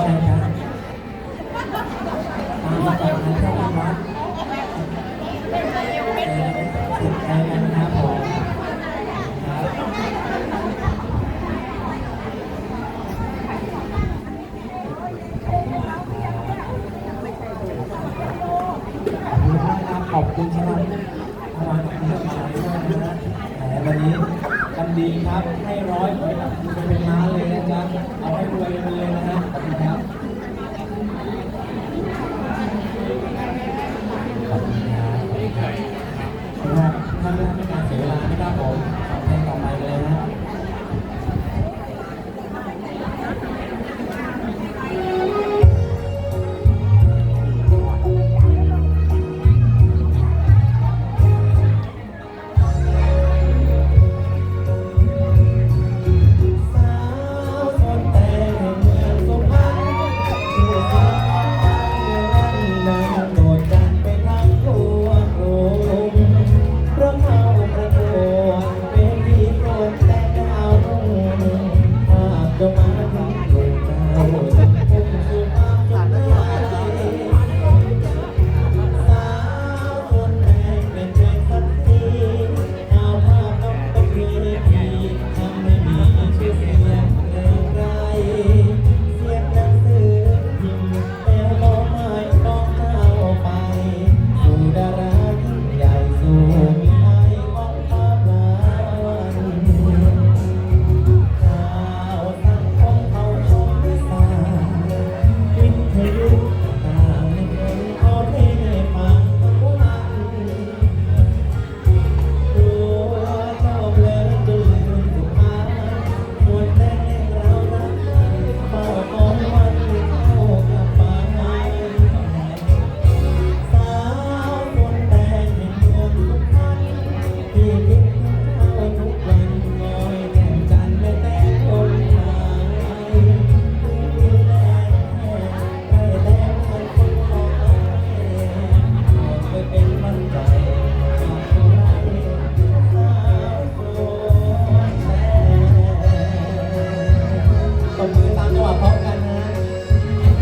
อะไรจ๊ะตามมาจากนั้นเข้าวัดใจกันนะครับขอบคุณครับขอบคุณที่สายด้วนะฮะวันนี้กันดีครับให้ร้อยไปเป็นม้าเลยนะจ๊ะ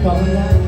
calling that?